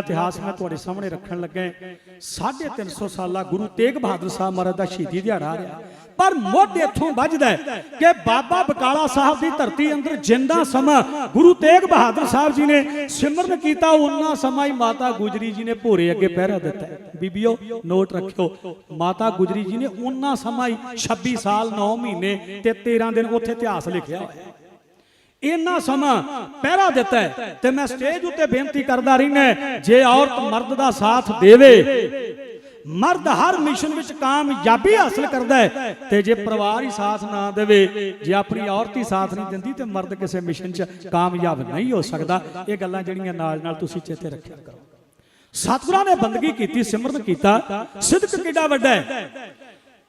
ਇਤਿਹਾਸ ਮੈਂ ਤੁਹਾਡੇ ਸਾਹਮਣੇ ਰੱਖਣ ਲੱਗਾ 350 ਸਾਲਾ ਗੁਰੂ ਤੇਗ ਬਹਾਦਰ ਸਾਹਿਬ ਮਹਾਰਾਜ ਦਾ ਸ਼ਹੀਦੀ ਦਿਹਾੜਾ ਰਿਹਾ। ਪਰ ਮੁੱਢ ਇੱਥੋਂ ਵੱਜਦਾ ਕਿ ਬਾਬਾ ਬਕਾਲਾ ਸਾਹਿਬ ਦੀ ਧਰਤੀ ਅੰਦਰ ਜਿੰਦਾ ਸਮਾਂ ਗੁਰੂ ਤੇਗ ਬਹਾਦਰ ਸਾਹਿਬ ਜੀ ਨੇ ਸਿਮਰਨ ਕੀਤਾ ਉਹਨਾਂ ਸਮਾਂ ਹੀ ਮਾਤਾ ਗੁਜਰੀ ਜੀ ਨੇ ਭੋਰੇ ਅੱਗੇ ਪਹਿਰਾ ਦਿੱਤਾ ਹੈ। ਬੀਬੀਓ ਨੋਟ ਰੱਖਿਓ, ਮਾਤਾ ਗੁਜਰੀ ਜੀ ਨੇ ਉਹਨਾਂ ਸਮਾਂ ਹੀ 26 ਸਾਲ 9 ਮਹੀਨੇ ਤੇ 13 ਦਿਨ ਉੱਥੇ ਇਤਿਹਾਸ ਲਿਖਿਆ ਹੋਇਆ ਇੰਨਾ ਸਮਾਂ ਪਹਿਰਾ ਦਿੱਤਾ ਤੇ ਮੈਂ ਸਟੇਜ ਉੱਤੇ ਬੇਨਤੀ ਕਰਦਾ ਰਹਿਣਾ ਜੇ ਔਰਤ ਮਰਦ ਦਾ ਸਾਥ ਦੇਵੇ, ਮਰਦ ਹਰ ਮਿਸ਼ਨ ਵਿੱਚ ਕਾਮਯਾਬੀ ਹਾਸਲ ਕਰਦਾ ਹੈ ਤੇ ਜੇ ਪਰਿਵਾਰ ਹੀ ਸਾਥ ਨਾ ਦੇਵੇ, ਜੇ ਆਪਣੀ ਔਰਤ ਹੀ ਸਾਥ ਨਹੀਂ ਦਿੰਦੀ ਤੇ ਮਰਦ ਕਿਸੇ ਮਿਸ਼ਨ 'ਚ ਕਾਮਯਾਬ ਨਹੀਂ ਹੋ ਸਕਦਾ। ਇਹ ਗੱਲਾਂ ਜਿਹੜੀਆਂ ਨਾਲ ਨਾਲ ਤੁਸੀਂ ਚੇਤੇ ਰੱਖਿਆ ਕਰੋ। ਸਤਿਗੁਰਾਂ ਨੇ ਬੰਦਗੀ ਕੀਤੀ, ਸਿਮਰਨ ਕੀਤਾ। ਸਿਦਕ ਕਿੱਡਾ ਵੱਡਾ ਹੈ।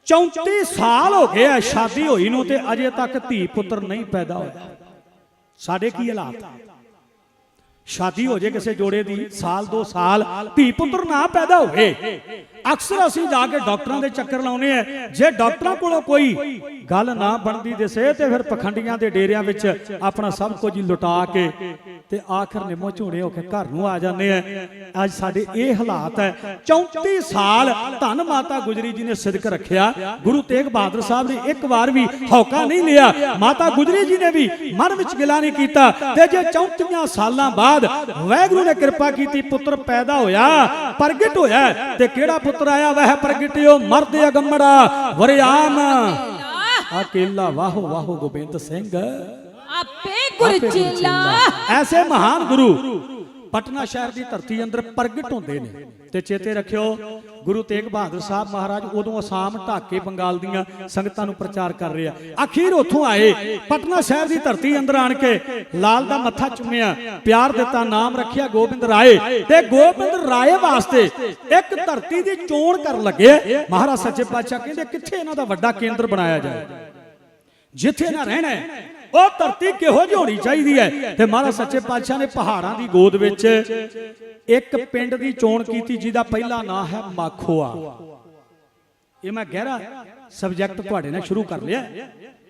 34 ਸਾਲ ਹੋ ਗਏ ਆ ਸ਼ਾਦੀ ਹੋਈ ਨੂੰ ਤੇ ਅਜੇ ਤੱਕ ਧੀ ਪੁੱਤਰ ਨਹੀਂ ਪੈਦਾ ਹੋਇਆ। ਸਾਡੇ ਕੀ ਹਾਲਾਤ ਆ? ਸ਼ਾਦੀ ਹੋ ਜੇ ਕਿਸੇ ਜੋੜੇ ਦੀ, ਸਾਲ ਦੋ ਸਾਲ, ਧੀ ਪੁੱਤਰ ਨਾ ਪੈਦਾ ਹੋਵੇ। ਅਕਸਰ ਅਸੀਂ ਜਾ ਕੇ ਡਾਕਟਰਾਂ ਦੇ ਚੱਕਰ ਲਾਉਨੇ ਆ ਜੇ ਡਾਕਟਰਾਂ ਕੋਲੋਂ ਕੋਈ ਗੱਲ ਨਾ ਬਣਦੀ ਦਿਸੇ, ਤੇ ਫਿਰ ਪਖੰਡੀਆਂ ਦੇ ਡੇਰਿਆਂ ਵਿੱਚ ਆਪਣਾ ਸਭ ਕੁਝ ਹੀ ਲੁਟਾ ਕੇ ਤੇ ਆਖਰ ਨਿੰਮੋ ਝੋੜੇ ਹੋ ਕੇ ਘਰ ਨੂੰ ਆ ਜਾਂਦੇ ਆ ਅੱਜ ਸਾਡੇ ਇਹ ਹਾਲਾਤ ਹੈ। 34 ਸਾਲ ਧੰਨ ਮਾਤਾ ਗੁਜਰੀ ਜੀ ਨੇ ਸਿਦਕ ਰੱਖਿਆ। ਗੁਰੂ ਤੇਗ ਬਹਾਦਰ ਸਾਹਿਬ ਨੇ ਇੱਕ ਵਾਰ ਵੀ ਹੌਕਾ ਨਹੀਂ ਲਿਆ। ਮਾਤਾ ਗੁਜਰੀ ਜੀ ਨੇ ਵੀ ਮਨ ਵਿੱਚ ਗਿਲਾ ਨਹੀਂ ਕੀਤਾ। ਤੇ ਜੇ 34 ਸਾਲਾਂ ਬਾਅਦ ਵਾਹਿਗੁਰੂ ਨੇ ਕਿਰਪਾ ਕੀਤੀ ਪੁੱਤਰ ਪੈਦਾ ਹੋਇਆ ਪ੍ਰਗਟ ਹੋਇਆ ਤੇ ਕਿਹੜਾ ਪੁੱਤਰ ਆਇਆ? ਵਹਿ ਪ੍ਰਗਟਿਓ ਮਰਦ ਅਗੰਮੜਾ ਵਰਿਆਮ। ਅਕੇਲਾ ਵਾਹੋ ਵਾਹੋ ਗੋਬਿੰਦ ਸਿੰਘ। ਆਪੇ ਗੁਰਚੇਲਾ ਐਸੇ ਮਹਾਨ ਗੁਰੂ ਪਟਨਾ ਸ਼ਹਿਰ ਦੀ ਧਰਤੀ ਅੰਦਰ ਪ੍ਰਗਟ ਹੁੰਦੇ ਨੇ। ਤੇ ਚੇਤੇ ਰੱਖਿਓ ਗੁਰੂ ਤੇਗ ਬਹਾਦਰ ਸਾਹਿਬ ਮਹਾਰਾਜ ਉਦੋਂ ਅਸਾਮ ਢਾਕੇ ਬੰਗਾਲ ਦੀਆਂ ਸੰਗਤਾਂ ਨੂੰ ਪ੍ਰਚਾਰ ਕਰ ਰਿਹਾ ਅਖੀਰ ਉੱਥੋਂ ਆਏ ਪਟਨਾ ਸ਼ਹਿਰ ਦੀ ਧਰਤੀ ਅੰਦਰ ਆਣ ਕੇ ਲਾਲ ਦਾ ਮੱਥਾ ਚੁੰਮਿਆ ਪਿਆਰ ਦਿੱਤਾ ਨਾਮ ਰੱਖਿਆ ਗੋਬਿੰਦ ਰਾਏ। ਤੇ ਗੋਬਿੰਦ ਰਾਏ ਵਾਸਤੇ ਇੱਕ ਧਰਤੀ ਦੀ ਚੋਣ ਕਰਨ ਲੱਗੇ ਮਹਾਰਾਜ ਸੱਚੇ ਪਾਤਸ਼ਾਹ ਕਹਿੰਦੇ ਕਿੱਥੇ ਇਹਨਾਂ ਦਾ ਵੱਡਾ ਕੇਂਦਰ ਬਣਾਇਆ ਜਾਏ? ਜਿੱਥੇ ਇਹਨਾਂ ਰਹਿਣਾ ਹੈ, ਉਹ ਧਰਤੀ ਕਿਹੋ ਜਿਹੀ ਹੋਣੀ ਚਾਹੀਦੀ ਹੈ? ਤੇ ਮਹਾਰਾਜ ਸੱਚੇ ਪਾਤਸ਼ਾਹ ਨੇ ਪਹਾੜਾਂ ਦੀ ਗੋਦ ਵਿੱਚ ਇੱਕ ਪਿੰਡ ਦੀ ਚੋਣ ਕੀਤੀ ਜਿਹਦਾ ਪਹਿਲਾ ਨਾਂ ਹੈ ਮਾਖੋਆ। ਇਹ ਮੈਂ ਗਹਿਰਾ ਸਬਜੈਕਟ ਤੁਹਾਡੇ ਨਾਲ ਸ਼ੁਰੂ ਕਰ ਲਿਆ।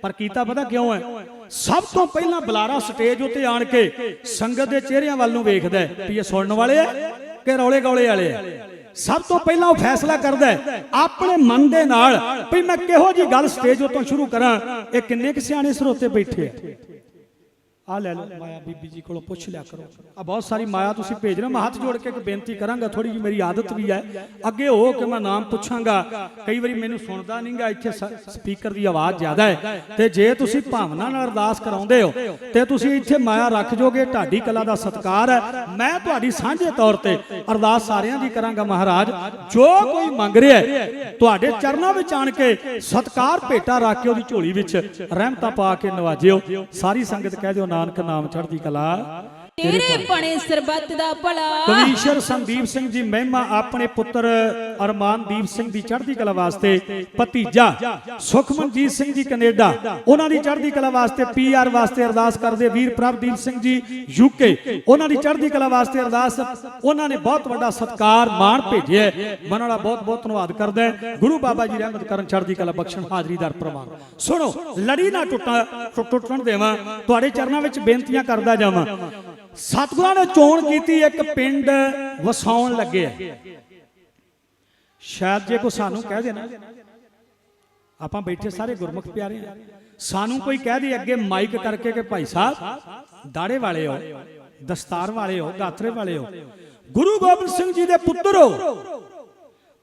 ਪਰ ਕੀਤਾ ਪਤਾ ਕਿਉਂ ਹੈ? ਸਭ ਤੋਂ ਪਹਿਲਾਂ ਬੁਲਾਰਾ ਸਟੇਜ ਉੱਤੇ ਆਣ ਕੇ ਸੰਗਤ ਦੇ ਚਿਹਰਿਆਂ ਵੱਲ ਨੂੰ ਵੇਖਦਾ ਵੀ ਇਹ ਸੁਣਨ ਵਾਲੇ ਆ ਕਿ ਰੌਲੇ ਗੌਲੇ ਵਾਲੇ ਆ ਸਭ ਤੋਂ ਪਹਿਲਾਂ ਉਹ ਫੈਸਲਾ ਕਰਦਾ ਹੈ, ਆਪਣੇ ਮਨ ਦੇ ਨਾਲ ਵੀ ਮੈਂ ਕਿਹੋ ਜੀ ਗੱਲ ਸਟੇਜ ਉੱਤੋਂ ਸ਼ੁਰੂ ਕਰਾਂ, ਇਹ ਕਿੰਨੇ ਕੁ ਸਿਆਣੇ ਸਰੋਤੇ ਬੈਠੇ ਆ? ਆ ਲੈ ਲਓ ਮਾਇਆ ਬੀਬੀ ਜੀ ਕੋਲੋਂ ਪੁੱਛ ਲਿਆ ਕਰੋ। ਆ ਬਹੁਤ ਸਾਰੀ ਮਾਇਆ ਤੁਸੀਂ ਭੇਜ ਰਹੇ ਹੋ। ਮੈਂ ਹੱਥ ਜੋੜ ਕੇ ਇੱਕ ਬੇਨਤੀ ਕਰਾਂਗਾ ਥੋੜੀ ਜੀ ਮੇਰੀ ਆਦਤ ਵੀ ਹੈ। ਅੱਗੇ ਹੋ ਕੇ ਮੈਂ ਨਾਮ ਪੁੱਛਾਂਗਾ। ਕਈ ਵਾਰੀ ਮੈਨੂੰ ਸੁਣਦਾ ਨਹੀਂਗਾ ਇੱਥੇ ਸਪੀਕਰ ਦੀ ਆਵਾਜ਼ ਜ਼ਿਆਦਾ ਹੈ। ਤੇ ਜੇ ਤੁਸੀਂ ਭਾਵਨਾ ਨਾਲ ਅਰਦਾਸ ਕਰਾਉਂਦੇ ਹੋ ਤੇ ਤੁਸੀਂ ਇੱਥੇ ਮਾਇਆ ਰੱਖ ਜੋਗੇ ਢਾਡੀ ਕਲਾ ਦਾ ਸਤਕਾਰ ਹੈ। ਮੈਂ ਤੁਹਾਡੀ ਸਾਂਝੇ ਤੌਰ ਤੇ ਅਰਦਾਸ ਸਾਰਿਆਂ ਦੀ ਕਰਾਂਗਾ ਮਹਾਰਾਜ। ਜੋ ਕੋਈ ਮੰਗ ਰਿਹਾ ਹੈ ਤੁਹਾਡੇ ਚਰਨਾਂ ਵਿੱਚ ਆਣ ਕੇ ਸਤਕਾਰ ਭੇਟਾ ਰੱਖ ਕੇ ਉਹਦੀ ਝੋਲੀ ਵਿੱਚ ਰਹਿਮਤਾਂ ਪਾ ਕੇ ਨਵਾਜਿਓ। ਸਾਰੀ ਸੰਗਤ ਕਹਿ ਦਿਓ ਨਾਨਕ ਨਾਮ ਚੜ੍ਹਦੀ ਕਲਾ ਤੇਰੇ ਬਣੇ ਸਰਬੱਤ ਦਾ ਭਲਾ। ਕਵੀਸ਼ਰ ਸੰਦੀਪ ਸਿੰਘ ਜੀ ਮਹਿਮਾ ਆਪਣੇ ਪੁੱਤਰ ਅਰਮਾਨਦੀਪ ਸਿੰਘ ਦੀ ਚੜ੍ਹਦੀ ਕਲਾ ਵਾਸਤੇ ਭਤੀਜਾ ਸੁਖਮਨਜੀਤ ਸਿੰਘ ਜੀ ਕੈਨੇਡਾ ਉਹਨਾਂ ਦੀ ਚੜ੍ਹਦੀ ਕਲਾ ਵਾਸਤੇ ਪੀਆਰ ਵਾਸਤੇ ਅਰਦਾਸ ਕਰਦੇ ਵੀਰ ਪ੍ਰਭਦੀਪ ਸਿੰਘ ਜੀ ਯੂਕੇ ਉਹਨਾਂ ਦੀ ਚੜ੍ਹਦੀ ਕਲਾ ਵਾਸਤੇ ਅਰਦਾਸ ਉਹਨਾਂ ਨੇ ਬਹੁਤ ਵੱਡਾ ਸਤਕਾਰ ਮਾਣ ਭੇਜਿਆ। ਮਨ ਵਾਲਾ ਬਹੁਤ ਬਹੁਤ ਧੰਨਵਾਦ ਕਰਦਾ ਹੈ। ਗੁਰੂ ਬਾਬਾ ਜੀ ਰਹਿਮਤ ਕਰਨ ਚੜ੍ਹਦੀ ਕਲਾ ਬਖਸ਼ਣ ਹਾਜ਼ਰੀਦਾਰ ਪ੍ਰਵਾਨ ਸੁਣੋ ਲੜੀ ਨਾ ਟੁੱਟਾ ਟੁੱਟਣ ਦੇਵਾਂ ਤੁਹਾਡੇ ਚਰਨਾਂ ਵਿੱਚ ਬੇਨਤੀਆਂ ਕਰਦਾ ਜਾਵਾਂ। ਸਤਿਗੁਰਾਂ ਨੇ ਚੋਣ ਕੀਤੀ, ਇੱਕ ਪਿੰਡ ਵਸਾਉਣ ਲੱਗੇ ਆ। ਸ਼ਾਇਦ ਜੇ ਕੋ ਸਾਨੂੰ ਕਹਿ ਦੇਣਾ ਆਪਾਂ ਬੈਠੇ ਸਾਰੇ ਗੁਰਮੁਖ ਪਿਆਰੇ ਆ। ਸਾਨੂੰ ਕੋਈ ਕਹਿ ਦੇ ਅੱਗੇ ਮਾਈਕ ਕਰਕੇ ਕਿ ਭਾਈ ਸਾਹਿਬ, ਦਾੜੇ ਵਾਲੇ ਹੋ, ਦਸਤਾਰ ਵਾਲੇ ਹੋ ਗਾਤਰੇ ਵਾਲੇ ਹੋ, ਗੁਰੂ ਗੋਬਿੰਦ ਸਿੰਘ ਜੀ ਦੇ ਪੁੱਤਰ ਹੋ।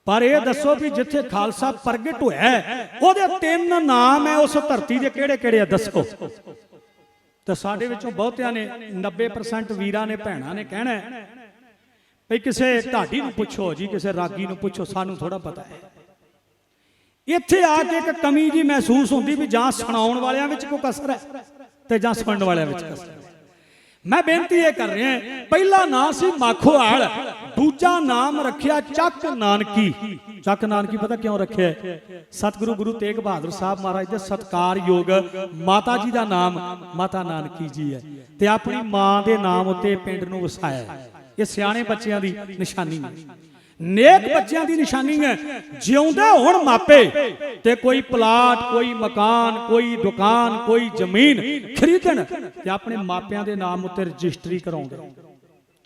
ਪਰ ਇਹ ਦੱਸੋ ਵੀ ਜਿੱਥੇ ਖਾਲਸਾ ਪ੍ਰਗਟ ਹੋਇਆ ਉਹਦੇ ਤਿੰਨ ਨਾਮ ਹੈ, ਉਸ ਧਰਤੀ ਦੇ ਕਿਹੜੇ ਕਿਹੜੇ ਆ, ਦੱਸੋ। ਤਾਂ ਸਾਡੇ ਵਿੱਚੋਂ ਬਹੁਤਿਆਂ ਨੇ 90% ਵੀਰਾਂ ਨੇ ਭੈਣਾਂ ਨੇ ਕਹਿਣਾ ਹੈ। ਵੀ ਕਿਸੇ ਢਾਡੀ ਨੂੰ ਪੁੱਛੋ ਜੀ, ਕਿਸੇ ਰਾਗੀ ਨੂੰ ਪੁੱਛੋ, ਸਾਨੂੰ ਥੋੜਾ ਪਤਾ ਹੈ। ਇੱਥੇ ਆ ਕੇ ਇੱਕ ਕਮੀ ਜੀ ਮਹਿਸੂਸ ਹੁੰਦੀ ਵੀ ਜਾਂ ਸੁਣਾਉਣ ਵਾਲਿਆਂ ਵਿੱਚ ਕੋਈ ਕਸਰ ਹੈ ਤੇ ਜਾਂ ਸੁਣਨ ਵਾਲਿਆਂ ਵਿੱਚ ਕਸਰ ਹੈ। ਮੈਂ ਬੇਨਤੀ ਇਹ ਕਰ ਰਿਹਾ, ਪਹਿਲਾ ਨਾਂ ਸੀ ਮਾਖੋਵਾਲ। ਦੂਜਾ ਨਾਮ ਰੱਖਿਆ ਚੱਕ ਨਾਨਕੀ। ਚੱਕ ਨਾਨਕੀ ਪਤਾ ਕਿਉਂ ਰੱਖਿਆ? ਸਤਿਗੁਰੂ ਗੁਰੂ ਤੇਗ ਬਹਾਦਰ ਸਾਹਿਬ ਮਹਾਰਾਜ ਦੇ ਸਤਕਾਰਯੋਗ ਮਾਤਾ ਜੀ ਦਾ ਨਾਮ ਮਾਤਾ ਨਾਨਕੀ ਜੀ ਹੈ ਤੇ ਆਪਣੀ ਮਾਂ ਦੇ ਨਾਮ ਉੱਤੇ ਪਿੰਡ ਨੂੰ ਵਸਾਇਆ ਇਹ ਸਿਆਣੇ ਬੱਚਿਆਂ ਦੀ ਨਿਸ਼ਾਨੀ ਹੈ। ਨੇਕ ਬੱਚਿਆਂ ਦੀ ਨਿਸ਼ਾਨੀ ਹੈ। ਜਿਉਂਦਾ ਹੋਣ ਮਾਪੇ ਤੇ ਕੋਈ ਪਲਾਟ, ਕੋਈ ਮਕਾਨ, ਕੋਈ ਦੁਕਾਨ, ਕੋਈ ਜ਼ਮੀਨ ਖਰੀਦਣ ਤੇ ਆਪਣੇ ਮਾਪਿਆਂ ਦੇ ਨਾਮ ਉੱਤੇ ਰਜਿਸਟਰੀ ਕਰਾਉਂਦੇ।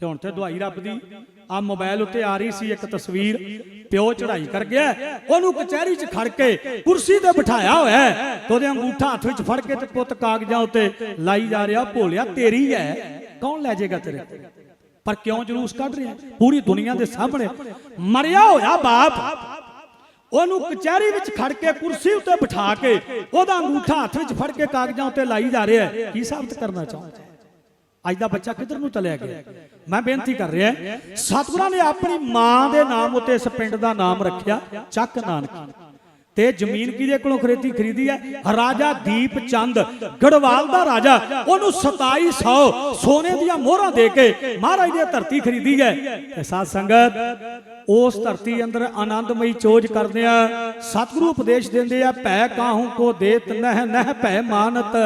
ਤੇ ਹੁਣ ਤੇ ਦਵਾਈ ਰੱਬ ਦੀ ਆ ਮੋਬਾਈਲ ਉੱਤੇ ਆ ਰਹੀ ਸੀ ਇੱਕ ਤਸਵੀਰ, ਪਿਓ ਚੜਾਈ ਕਰ ਗਿਆ, ਉਹਨੂੰ ਕਚਹਿਰੀ 'ਚ ਖੜ ਕੇ ਕੁਰਸੀ ਤੇ ਬਿਠਾਇਆ ਹੋਇਆ ਤੇ ਉਹਦੇ ਅੰਗੂਠਾ ਹੱਥ ਵਿੱਚ ਫੜ ਕੇ ਤੇ ਪੁੱਤ ਕਾਗਜ਼ਾਂ ਉੱਤੇ ਲਾਈ ਜਾ ਰਿਹਾ, ਭੋਲਿਆ ਤੇਰੀ ਹੈ, ਕੌਣ ਲੈ ਜਾਏਗਾ ਤੇਰੇ? ਪਰ ਕਿਉਂ ਜਲੂਸ ਕੱਢ ਰਿਹਾ? ਪੂਰੀ ਦੁਨੀਆ ਦੇ ਸਾਹਮਣੇ ਮਰਿਆ ਹੋਇਆ ਬਾਪ, ਉਹਨੂੰ ਕਚਹਿਰੀ ਵਿੱਚ ਖੜ ਕੇ ਕੁਰਸੀ ਉੱਤੇ ਬਿਠਾ ਕੇ ਉਹਦਾ ਅੰਗੂਠਾ ਹੱਥ ਵਿੱਚ ਫੜ ਕੇ ਕਾਗਜ਼ਾਂ ਉੱਤੇ ਲਾਈ ਜਾ ਰਿਹਾ ਕੀ ਸਾਬਤ ਕਰਨਾ ਚਾਹੁੰਦਾ ਅੱਜ ਦਾ ਬੱਚਾ ਕਿੱਧਰ ਨੂੰ ਚਲਿਆ ਗਿਆ? ਮੈਂ ਬੇਨਤੀ ਕਰ ਰਿਹਾ, ਸਤਿਗੁਰਾਂ ਨੇ ਆਪਣੀ ਮਾਂ ਦੇ ਨਾਮ ਉੱਤੇ ਇਸ ਪਿੰਡ ਦਾ ਨਾਮ ਰੱਖਿਆ, ਚੱਕ ਨਾਨਕੀ। ਤੇ ਜ਼ਮੀਨ ਕਿਹਦੇ ਕੋਲੋਂ ਖਰੀਦੀ? ਖਰੀਦੀ ਹੈ ਰਾਜਾ ਦੀਪ ਚੰਦ, ਗੜਵਾਲ ਦਾ ਰਾਜਾ। ਉਹਨੂੰ 2700 ਸੋਨੇ ਦੀਆਂ ਮੋਹਰਾਂ ਦੇ ਕੇ ਮਹਾਰਾਜ ਦੀ ਧਰਤੀ ਖਰੀਦੀ ਹੈ। ਤੇ ਸਾਧ ਸੰਗਤ, ਉਸ ਧਰਤੀ ਅੰਦਰ ਆਨੰਦਮਈ ਚੋਜ ਕਰਦੇ ਆ। ਸਤਿਗੁਰੂ ਉਪਦੇਸ਼ ਦਿੰਦੇ ਆ, ਭੈ ਕਾਹੂ ਕੋ ਦੇਤ ਨਹਿ ਨਹਿ ਭੈ ਮਾਨਤ।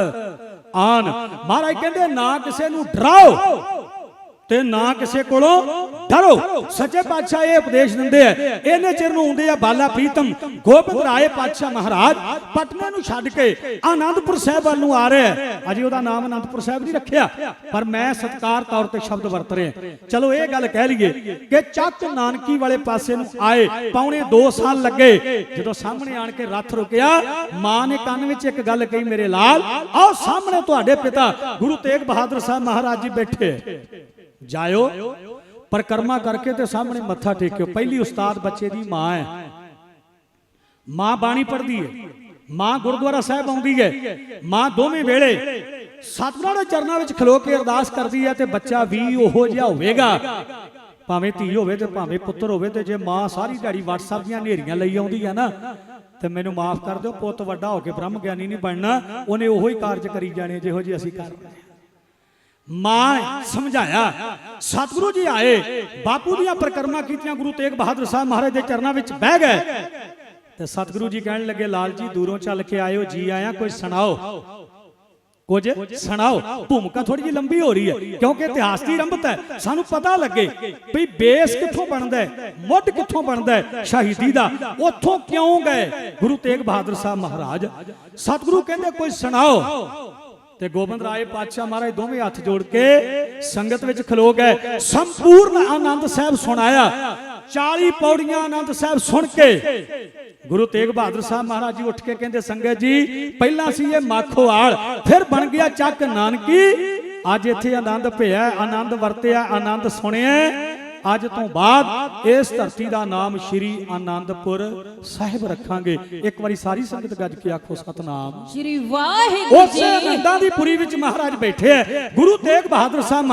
ਆਨ। ਮਹਾਰਾਜ ਕਹਿੰਦੇ ਨਾ ਕਿਸੇ ਨੂੰ ਡਰਾਓ। ਤੇ ਨਾ ਕਿਸੇ ਕੋਲੋਂ ਡਰੋ। ਸੱਚੇ ਪਾਤਸ਼ਾਹ ਇਹ ਉਪਦੇਸ਼ ਦਿੰਦੇ ਆ, ਇਹਨੇ ਚਿਰ ਨੂੰ ਹੁੰਦੇ ਆ ਬਾਲਾ ਪ੍ਰੀਤਮ, ਗੋਬਿੰਦ ਰਾਏ ਪਾਤਸ਼ਾਹ ਮਹਾਰਾਜ, ਪਟਨੇ ਨੂੰ ਛੱਡ ਕੇ ਆਨੰਦਪੁਰ ਸਾਹਿਬ ਵੱਲ ਨੂੰ ਆ ਰਿਹਾ ਹੈ। ਅਜੇ ਉਹਦਾ ਨਾਮ ਆਨੰਦਪੁਰ ਸਾਹਿਬ ਨਹੀਂ ਰੱਖਿਆ, ਪਰ ਮੈਂ ਸਤਕਾਰ ਤੌਰ ਤੇ ਸ਼ਬਦ ਵਰਤ ਰਿਹਾ ਚਲੋ ਇਹ ਗੱਲ ਕਹਿ ਲਈਏ ਕਿ ਚੱਕ ਨਾਨਕੀ ਵਾਲੇ ਪਾਸੇ ਨੂੰ ਆਏ, ਪੌਣੇ 2 ਸਾਲ ਲੱਗੇ, ਜਦੋਂ ਸਾਹਮਣੇ ਆਣ ਕੇ ਰੱਥ ਰੁਕਿਆ, ਮਾਂ ਨੇ ਕੰਨ ਵਿੱਚ ਇੱਕ ਗੱਲ ਕਹੀ ਮੇਰੇ ਲਾਲ, ਆਓ ਸਾਹਮਣੇ ਤੁਹਾਡੇ ਪਿਤਾ ਗੁਰੂ ਤੇਗ ਬਹਾਦਰ ਸਾਹਿਬ ਮਹਾਰਾਜ ਜੀ ਬੈਠੇ। ਹੈ। ਜਾਇਓ ਪਰਕਰਮਾ ਕਰਕੇ ਤੇ ਸਾਹਮਣੇ ਮੱਥਾ ਟੇਕਿਓ। ਪਹਿਲੀ ਉਸਤਾਦ ਬੱਚੇ ਦੀ ਮਾਂ ਹੈ। ਮਾਂ ਬਾਣੀ ਪੜ੍ਹਦੀ ਹੈ। ਮਾਂ ਗੁਰਦੁਆਰਾ ਸਾਹਿਬ ਆਉਂਦੀ ਹੈ। ਮਾਂ ਦੋਵੇਂ ਵੇਲੇ ਸਤਿਗੁਰਾਂ ਦੇ ਚਰਨਾਂ ਵਿੱਚ ਖਲੋ ਕੇ ਅਰਦਾਸ ਕਰਦੀ ਹੈ ਤੇ ਬੱਚਾ ਵੀ ਉਹੋ ਜਿਹਾ ਹੋਵੇਗਾ। ਭਾਵੇਂ ਧੀ ਹੋਵੇ ਤੇ ਭਾਵੇਂ ਪੁੱਤਰ ਹੋਵੇ ਤੇ ਜੇ ਮਾਂ ਸਾਰੀ ਦਿਹਾੜੀ WhatsApp ਦੀਆਂ ਨੇਰੀਆਂ ਲਈ ਆਉਂਦੀ ਹੈ ਨਾ, ਤੇ ਮੈਨੂੰ ਮਾਫ ਕਰ ਦਿਓ, ਪੁੱਤ ਵੱਡਾ ਹੋ ਕੇ ਬ੍ਰਹਮ ਗਿਆਨੀ ਨਹੀਂ ਬਣਨਾ। ਉਹਨੇ ਉਹੋ ਹੀ ਕਾਰਜ ਕਰੀ ਜਾਣੇ, ਜਿਹੋ ਜਿਹੇ ਅਸੀਂ ਕਰ ਮਾਂ ਸਮਝਾਇਆ, ਸਤਿਗੁਰੂ ਜੀ ਆਏ, ਬਾਪੂ ਦੀਆਂ ਪ੍ਰਕਰਮਾਂ ਕੀਤੀਆਂ ਗੁਰੂ ਤੇਗ ਬਹਾਦਰ ਸਾਹਿਬ ਮਹਾਰਾਜ ਦੇ ਚਰਨਾਂ ਵਿੱਚ ਬਹਿ ਗਏ। ਤੇ ਸਤਿਗੁਰੂ ਜੀ ਕਹਿਣ ਲੱਗੇ ਲਾਲ ਜੀ ਦੂਰੋਂ ਚੱਲ ਕੇ ਆਇਓ, ਜੀ ਆਇਆ ਕੋਈ ਸੁਣਾਓ। ਕੁਝ ਸੁਣਾਓ। ਭੂਮਿਕਾ ਥੋੜੀ ਜਿਹੀ ਲੰਬੀ ਹੋ ਰਹੀ ਹੈ, ਕਿਉਂਕਿ ਇਤਿਹਾਸ ਦੀ ਰੰਭਤ ਹੈ। ਸਾਨੂੰ ਪਤਾ ਲੱਗੇ ਵੀ ਬੇਸ ਕਿੱਥੋਂ ਬਣਦਾ ਹੈ, ਮੁੱਢ ਕਿੱਥੋਂ ਬਣਦਾ ਹੈ, ਸ਼ਹੀਦੀ ਦਾ, ਉੱਥੋਂ ਕਿਉਂ ਗਏ ਗੁਰੂ ਤੇਗ ਬਹਾਦਰ ਸਾਹਿਬ ਮਹਾਰਾਜ? ਸਤਿਗੁਰੂ ਕਹਿੰਦੇ ਕੋਈ ਸੁਣਾਓ। ਤੇ ਗੋਬਿੰਦ ਰਾਏ ਪਾਤਸ਼ਾਹ ਮਹਾਰਾਜ ਦੋਵੇਂ ਹੱਥ ਜੋੜ ਕੇ ਸੰਗਤ ਵਿੱਚ ਖਲੋ ਗਏ। ਸੰਪੂਰਨ ਆਨੰਦ ਸਾਹਿਬ ਸੁਣਾਇਆ 40 ਪੌੜੀਆਂ ਆਨੰਦ ਸਾਹਿਬ ਸੁਣ ਕੇ ਗੁਰੂ ਤੇਗ ਬਹਾਦਰ ਸਾਹਿਬ ਮਹਾਰਾਜ ਜੀ ਉੱਠ ਕੇ ਕਹਿੰਦੇ, ਸੰਗਤ ਜੀ, ਪਹਿਲਾਂ ਸੀ ਇਹ ਮਾਖੋਵਾਲ ਫਿਰ ਬਣ ਗਿਆ ਚੱਕ ਨਾਨਕੀ। ਅੱਜ ਇੱਥੇ ਆਨੰਦ ਭਿਆ, ਆਨੰਦ ਵਰਤਿਆ, ਆਨੰਦ ਸੁਣਿਆ। ਅੱਜ ਤੋਂ ਬਾਅਦ ਇਸ ਧਰਤੀ ਦਾ ਨਾਮ ਸ਼੍ਰੀ ਆਨੰਦਪੁਰ ਸਾਹਿਬ ਰੱਖਾਂਗੇ। ਇੱਕ ਵਾਰੀ ਸਾਰੀ ਸੰਗਤ ਗੱਜ ਕੇ ਆਖੋ ਸਤਨਾਮ। ਸ਼੍ਰੀ ਵਾਹਿਗੁਰੂ ਉਸੇ ਜੀ। ਨੰਦਾਂ ਦੀ ਪੁਰੀ ਵਿੱਚ ਮਹਾਰਾਜ ਬੈਠੇ ਹੈ ਗੁਰੂ ਤੇਗ ਬਹਾਦਰ ਸਾਹਿਬ